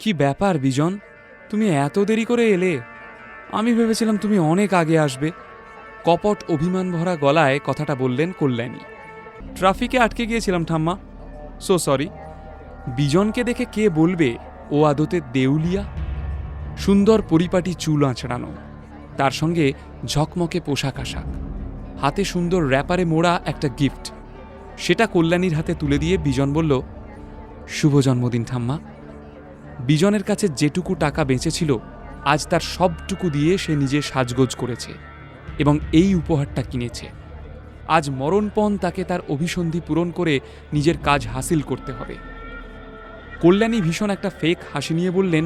কি ব্যাপার, বিজন? তুমি এত দেরি করে এলে? আমি ভেবেছিলাম তুমি অনেক আগে আসবে। কপট অভিমান ভরা গলায় কথাটা বললেন কল্যাণী। ট্রাফিকে আটকে গিয়েছিলাম, ঠাম্মা। সো সরি বিজনকে দেখে কে বলবে, ও আদতে দেউলিয়া? সুন্দর পরিপাটি চুল আঁচড়ানো, তার সঙ্গে ঝকমকে পোশাক আশাক। হাতে সুন্দর র্যাপারে মোড়া একটা গিফট সেটা কল্যাণীর হাতে তুলে দিয়ে বিজন বলল, শুভ জন্মদিন, ঠাম্মা। বিজনের কাছে যেটুকু টাকা বেঁচেছিল, আজ তার সবটুকু দিয়ে সে নিজে সাজগোজ করেছে এবং এই উপহারটা কিনেছে। আজ মরণপণ তাকে তার অভিসন্ধি পূরণ করে নিজের কাজ হাসিল করতে হবে। কল্যাণী ভীষণ একটা ফেক হাসি নিয়ে বললেন,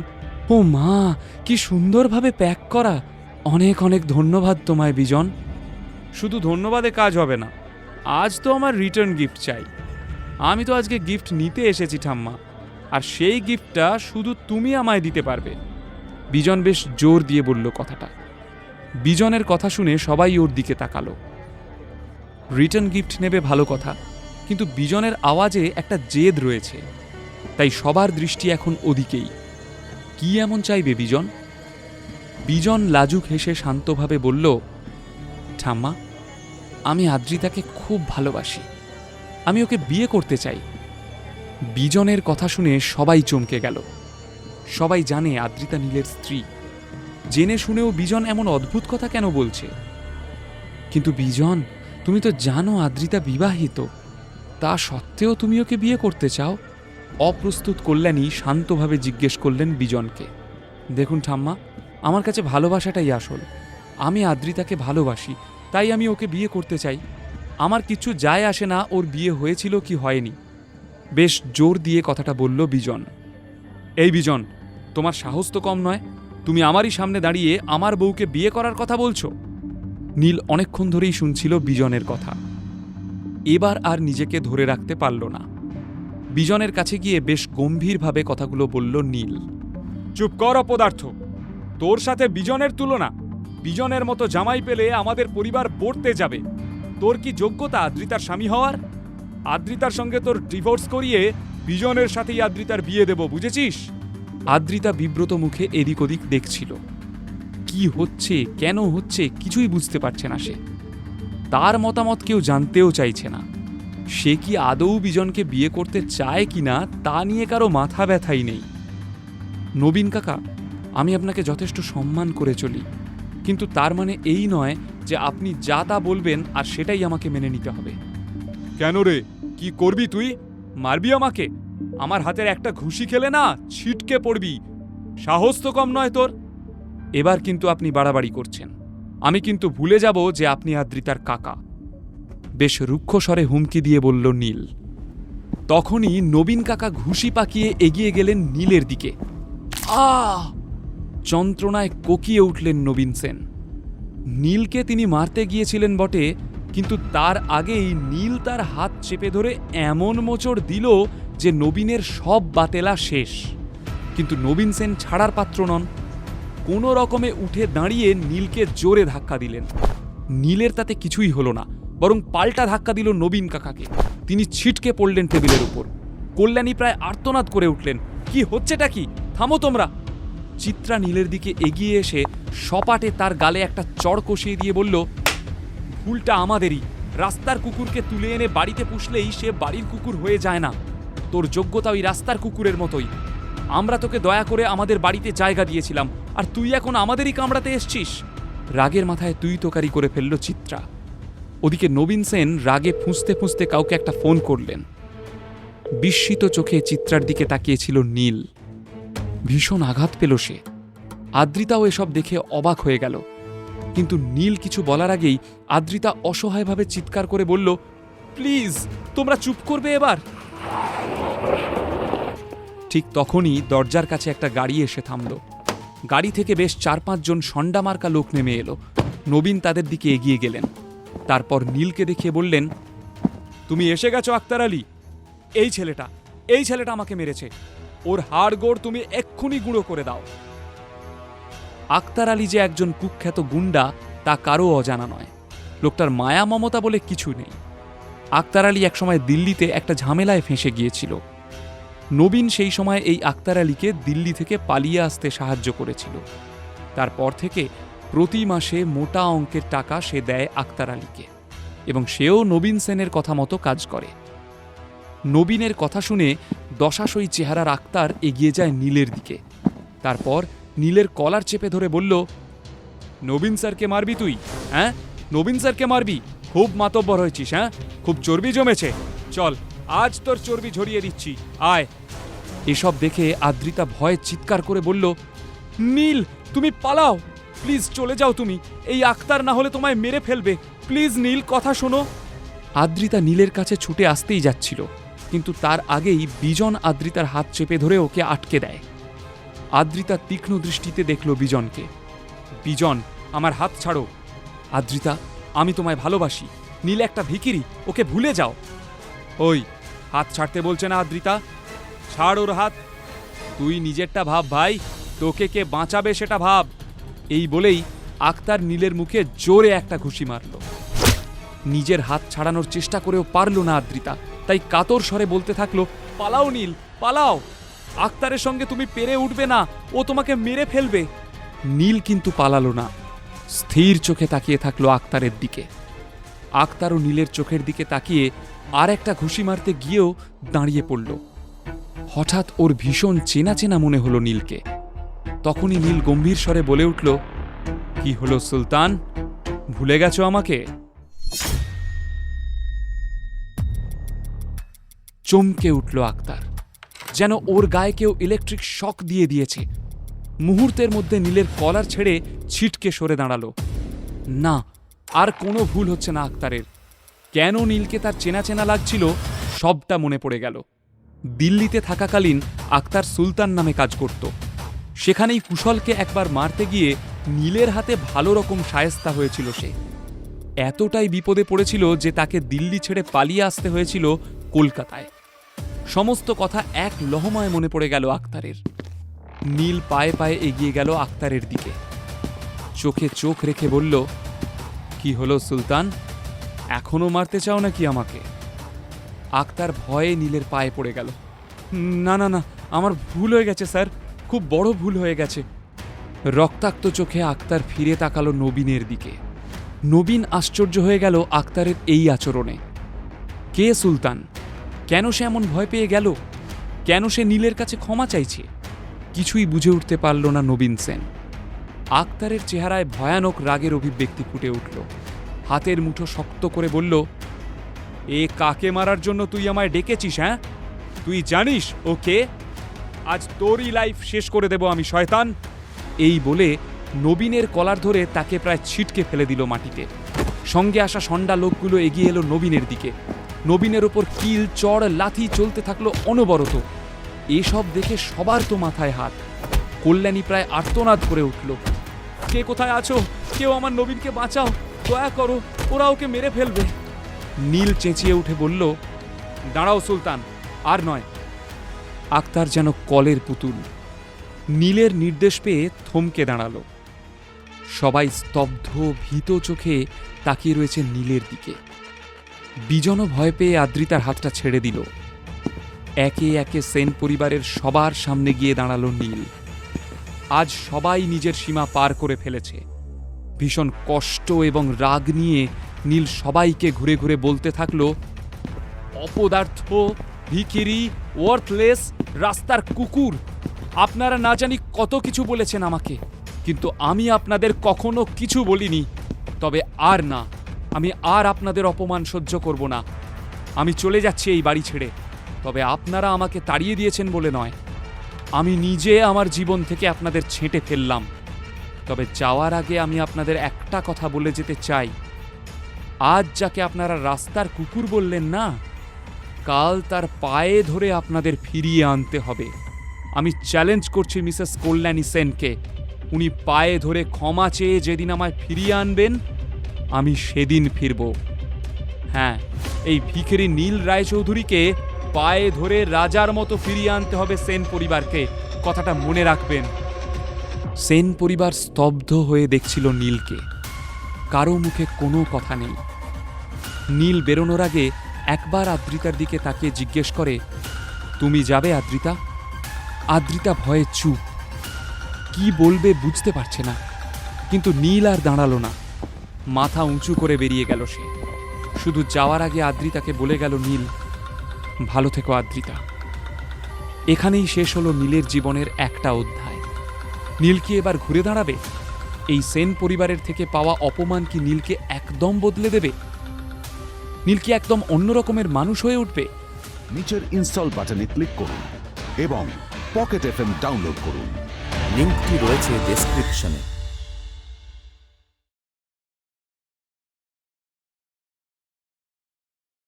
ও মা, কি সুন্দরভাবে প্যাক করা। অনেক অনেক ধন্যবাদ তোমায়, বিজন। শুধু ধন্যবাদে কাজ হবে না, আজ তো আমার রিটার্ন গিফট চাই। আমি তো আজকে গিফট নিতে এসেছি, ঠাম্মা। আর সেই গিফটটা শুধু তুমি আমায় দিতে পারবে। বিজন বেশ জোর দিয়ে বলল কথাটা। বিজনের কথা শুনে সবাই ওর দিকে তাকালো। রিটার্ন গিফট নেবে ভালো কথা, কিন্তু বিজনের আওয়াজে একটা জেদ রয়েছে। তাই সবার দৃষ্টি এখন ওদিকেই। কি এমন চাইবে বিজন? বিজন লাজুক হেসে শান্তভাবে বলল, ঠাম্মা, আমি আদ্রিতাকে খুব ভালোবাসি। আমি ওকে বিয়ে করতে চাই। বিজনের কথা শুনে সবাই চমকে গেল। সবাই জানে আদ্রিতা নীলের স্ত্রী। জেনে শুনেও বিজন এমন অদ্ভুত কথা কেন বলছে? কিন্তু বিজন, তুমি তো জানো আদ্রিতা বিবাহিত। তা সত্ত্বেও তুমি ওকে বিয়ে করতে চাও? অপ্রস্তুত কল্যাণী শান্তভাবে জিজ্ঞেস করলেন বিজনকে। দেখুন ঠাম্মা, আমার কাছে ভালোবাসাটাই আসল। আমি আদ্রিতাকে ভালোবাসি, তাই আমি ওকে বিয়ে করতে চাই। আমার কিছু যায় আসে না, ওর বিয়ে হয়েছিল কি হয়নি। বেশ জোর দিয়ে কথাটা বলল বিজন। এই বিজন, তোমার সাহস তো কম নয়। তুমি আমারই সামনে দাঁড়িয়ে আমার বউকে বিয়ে করার কথা বলছো? নীল অনেকক্ষণ ধরেই শুনছিল বিজনের কথা। এবার আর নিজেকে ধরে রাখতে পারল না। বিজনের কাছে গিয়ে বেশ গম্ভীরভাবে কথাগুলো বলল নীল। চুপ কর অপদার্থ। তোর সাথে বিজনের তুলনা। বিজনের মতো জামাই পেলে আমাদের পরিবার পড়তে যাবে। তোর কি যোগ্যতা, আদ্রিতার স্বামী হওয়ার? আদ্রিতার সঙ্গে তোর ডিভোর্স করিয়ে বিজনের সাথেই আদ্রিতার বিয়ে দেব, বুঝেছিস? আদ্রিতা বিব্রত মুখে এদিক ওদিক দেখছিল। কি হচ্ছে, কেন হচ্ছে, কিছুই বুঝতে পারছে না সে। তার মতামত কেউ জানতেও চাইছে না। সে কি আদৌ বিজনকে বিয়ে করতে চায় কিনা তা নিয়ে কারও মাথা ব্যথাই নেই। নবীন কাকা, আমি আপনাকে যথেষ্ট সম্মান করে চলি, কিন্তু তার মানে এই নয় যে আপনি যা তা বলবেন আর সেটাই আমাকে মেনে নিতে হবে। কেন রে? কি করবি তুই? মারবি আমাকে? আমার হাতের একটা ঘুষি খেলে না ছিটকে পড়বি। সাহস তো কম নয় তোর। এবার কিন্তু আপনি বাড়াবাড়ি করছেন। আমি কিন্তু ভুলে যাব যে আপনি আদ্রিতার কাকা। বেশ রুক্ষ স্বরে হুমকি দিয়ে বলল নীল। তখনই নবীন কাকা ঘুষি পাকিয়ে এগিয়ে গেলেন নীলের দিকে। আ যন্ত্রণায় কোকিয়ে উঠলেন নবীন সেন। নীলকে তিনি মারতে গিয়েছিলেন বটে কিন্তু তার আগেই নীল তার হাত চেপে ধরে এমন মোচড় দিল যে নবীনের সব বাতেলা শেষ। কিন্তু নবীন সেন ছাড়ার পাত্র নন। কোনো রকমে উঠে দাঁড়িয়ে নীলকে জোরে ধাক্কা দিলেন। নীলের তাতে কিছুই হলো না, বরং পাল্টা ধাক্কা দিল নবীন কাকাকে। তিনি ছিটকে পড়লেন টেবিলের উপর। কল্যাণী প্রায় আর্তনাদ করে উঠলেন, কি হচ্ছেটা কি? থামো তোমরা। চিত্রা নীলের দিকে এগিয়ে এসে সপাটে তার গালে একটা চড় কষিয়ে দিয়ে বলল ভুলটা আমাদেরই। রাস্তার কুকুরকে তুলে এনে বাড়িতে পুষলেই সে বাড়ির কুকুর হয়ে যায় না। তোর যোগ্যতা ওই রাস্তার কুকুরের মতোই। আমরা তোকে দয়া করে আমাদের বাড়িতে জায়গা দিয়েছিলাম, আর তুই এখন আমাদেরই কামড়াতে এসছিস। রাগের মাথায় তুই তোকারি করে ফেলল চিত্রা। ওদিকে নবীন সেন রাগে ফুঁসতে ফুঁসতে কাউকে একটা ফোন করলেন। বিস্মিত চোখে চিত্রার দিকে তাকিয়েছিল নীল। ভীষণ আঘাত পেল সে। আদ্রিতাও এসব দেখে অবাক হয়ে গেল। কিন্তু নীল কিছু বলার আগেই আদ্রিতা অসহায়ভাবে চিৎকার করে বলল, প্লিজ, তোমরা চুপ করবে এবার। ঠিক তখনই দরজার কাছে একটা গাড়ি এসে থামল। গাড়ি থেকে বেশ চার পাঁচজন সন্ডামার্কা লোক নেমে এলো। নবীন তাদের দিকে এগিয়ে গেলেন। তারপর নীলকে দেখিয়ে বললেন, তুমি এসে গেছো, আক্তার আলী। এই ছেলেটা এই ছেলেটা আমাকে মেরেছে। ওর হাড় গোড় তুমি এক্ষুনি গুঁড়ো করে দাও। আক্তার আলী যে একজন কুখ্যাত গুন্ডা, তা কারও অজানা নয়। লোকটার মায়া মমতা বলে কিছু নেই। আক্তার আলী একসময় দিল্লিতে একটা ঝামেলায় ফেঁসে গিয়েছিল। নবীন সেই সময় এই আক্তার আলীকে দিল্লি থেকে পালিয়ে আসতে সাহায্য করেছিল। তারপর থেকে প্রতি মাসে মোটা অঙ্কের টাকা সে দেয় আক্তার আলীকে এবং সেও নবীন সেনের কথা মতো কাজ করে। নবীনের কথা শুনে দশাশই চেহারার আক্তার এগিয়ে যায় নীলের দিকে। তারপর নীলের কলার চেপে ধরে বলল, নবীন স্যারকে মারবি তুই হ্যাঁ? নবীন স্যারকে মারবি? খুব মাতব্বর হয়েছিস হ্যাঁ? খুব চর্বি জমেছে। চল, আজ তোর চর্বি ঝরিয়ে দিচ্ছি, আয়। এসব দেখে আদ্রিতা ভয়ে চিৎকার করে বলল, নীল, তুমি পালাও। প্লিজ চলে যাও তুমি। এই আক্তার না হলে তোমায় মেরে ফেলবে। প্লিজ নীল, কথা শোনো। আদ্রিতা নীলের কাছে ছুটে আসতেই যাচ্ছিল, কিন্তু তার আগেই বিজন আদ্রিতার হাত চেপে ধরে ওকে আটকে দেয়। আদ্রিতা তীক্ষ্ণ দৃষ্টিতে দেখল বিজনকে। বিজন, আমার হাত ছাড়ো। আদ্রিতা, আমি তোমায় ভালোবাসি। নীল একটা ভিকিরি, ওকে ভুলে যাও। ওই, হাত ছাড়তে বলছে না আদ্রিতা। ছাড় ওর হাত। তুই নিজেরটা ভাব ভাই, তোকে কে বাঁচাবে সেটা ভাব। এই বলেই আক্তার নীলের মুখে জোরে একটা ঘুষি মারল। নিজের হাত ছাড়ানোর চেষ্টা করেও পারল না আদ্রিতা। তাই কাতর স্বরে বলতে থাকল, পালাও নীল, পালাও। আক্তারের সঙ্গে তুমি পেরে উঠবে না, ও তোমাকে মেরে ফেলবে। নীল কিন্তু পালালো না। স্থির চোখে তাকিয়ে থাকল আক্তারের দিকে। আক্তার ও নীলের চোখের দিকে তাকিয়ে আর একটা ঘুষি মারতে গিয়েও দাঁড়িয়ে পড়ল। হঠাৎ ওর ভীষণ চেনা চেনা মনে হলো নীলকে। তখনই নীল গম্ভীর স্বরে বলে উঠল, কি হলো সুলতান? ভুলে গেছো আমাকে? চমকে উঠল আক্তার। যেন ওর গায়ে কেউ ইলেকট্রিক শক দিয়ে দিয়েছে। মুহূর্তের মধ্যে নীলের কলার ছেড়ে ছিটকে সরে দাঁড়াল। না, আর কোনো ভুল হচ্ছে না আক্তারের। কেন নীলকে তার চেনা চেনা লাগছিল, সবটা মনে পড়ে গেল। দিল্লিতে থাকাকালীন আক্তার সুলতান নামে কাজ করত। সেখানেই কুশলকে একবার মারতে গিয়ে নীলের হাতে ভালো রকম সায়স্তা হয়েছিল সে। এতটাই বিপদে পড়েছিল যে তাকে দিল্লি ছেড়ে পালিয়ে আসতে হয়েছিল কলকাতায়। সমস্ত কথা এক লহমায় মনে পড়ে গেল আক্তারের। নীল পায়ে পায়ে এগিয়ে গেল আক্তারের দিকে। চোখে চোখ রেখে বলল, কি হলো সুলতান? এখনও মারতে চাও নাকি আমাকে? আক্তার ভয়ে নীলের পায়ে পড়ে গেল, না না না, আমার ভুল হয়ে গেছে স্যার, খুব বড় ভুল হয়ে গেছে। রক্তাক্ত চোখে আক্তার ফিরে তাকালো নবীনের দিকে। নবীন আশ্চর্য হয়ে গেল আক্তারের এই আচরণে। কে সুলতান? কেন সে এমন ভয় পেয়ে গেল? কেন সে নীলের কাছে ক্ষমা চাইছে? কিছুই বুঝে উঠতে পারল না নবীন সেন। আক্তারের চেহারায় ভয়ানক রাগের অভিব্যক্তি ফুটে উঠল। হাতের মুঠো শক্ত করে বলল, এ কাকে মারার জন্য তুই আমায় ডেকেছিস হ্যাঁ? তুই জানিস ও কে? আজ তোরই লাইফ শেষ করে দেব আমি, শয়তান! এই বলে নবীনের কলার ধরে তাকে প্রায় ছিটকে ফেলে দিল মাটিতে। সঙ্গে আসা সন্ডা লোকগুলো এগিয়ে এলো নবীনের দিকে। নবীনের ওপর কিল, চড়, লাথি চলতে থাকল অনবরত। এসব দেখে সবার তো মাথায় হাত। কল্যাণী প্রায় আর্তনাদ করে উঠল। কে কোথায় আছো? কেউ আমার নবীনকে বাঁচাও, দয়া করো, ওরা ওকে মেরে ফেলবে। নীল চেঁচিয়ে উঠে বলল, দাঁড়াও সুলতান, আর নয়। আক্তার যেন কলের পুতুল। নীলের নির্দেশ পেয়ে থমকে দাঁড়াল। সবাই স্তব্ধ, ভীত চোখে তাকিয়ে রয়েছে নীলের দিকে। বিজনও ভয় পেয়ে আদ্রিতার হাতটা ছেড়ে দিল। একে একে সেন পরিবারের সবার সামনে গিয়ে দাঁড়াল নীল। আজ সবাই নিজের সীমা পার করে ফেলেছে। ভীষণ কষ্ট এবং রাগ নিয়ে নীল সবাইকে ঘুরে ঘুরে বলতে থাকল, অপদার্থ, ভিকিরি ওয়ার্থলেস রাস্তার কুকুর, আপনারা না জানি কত কিছু বলেছেন আমাকে, কিন্তু আমি আপনাদের কখনো কিছু বলিনি, তবে আর না। আমি আর আপনাদের অপমান সহ্য করব না। আমি চলে যাচ্ছি এই বাড়ি ছেড়ে। তবে আপনারা আমাকে তাড়িয়ে দিয়েছেন বলে নয়। আমি নিজে আমার জীবন থেকে আপনাদের ছেঁটে ফেললাম। তবে যাওয়ার আগে আমি আপনাদের একটা কথা বলে যেতে চাই। আজ যাকে আপনারা রাস্তার কুকুর বললেন না, কাল তার পায়ে ধরে আপনাদের ফিরিয়ে আনতে হবে। আমি চ্যালেঞ্জ করছি মিসেস কল্যাণী সেনকে। উনি পায়ে ধরে ক্ষমা চেয়ে যেদিন আমায় ফিরিয়ে আনবেন আমি সেদিন ফিরব। হ্যাঁ এই ভিখেরি নীল রায়চৌধুরীকে পায়ে ধরে রাজার মতো ফিরিয়ে আনতে হবে সেন পরিবারকে। কথাটা মনে রাখবেন। সেন পরিবার স্তব্ধ হয়ে দেখছিল নীলকে। কারও মুখে কোনো কথা নেই। নীল বেরোনোর আগে একবার আদ্রিতার দিকে তাকিয়ে জিজ্ঞেস করে, তুমি যাবে আদ্রিতা? আদ্রিতা ভয়ে চুপ। কি বলবে বুঝতে পারছে না। কিন্তু নীল আর দাঁড়াল না। মাথা উঁচু করে বেরিয়ে গেল সে। শুধু যাওয়ার আগে আদ্রিতাকে বলে গেল নীল ভালো থেকো আদ্রিতা। এখানেই শেষ হলো নীলের জীবনের একটা অধ্যায়। নীল কি এবার ঘুরে দাঁড়াবে? এই সেন পরিবারের থেকে পাওয়া অপমান কি নীলকে একদম বদলে দেবে? নীল কি একদম অন্য রকমের মানুষ হয়ে উঠবে? নিচের ইনস্টল বাটনে ক্লিক করুন এবং পকেট এফএম ডাউনলোড করুন। লিঙ্কটি রয়েছে ডেসক্রিপশনে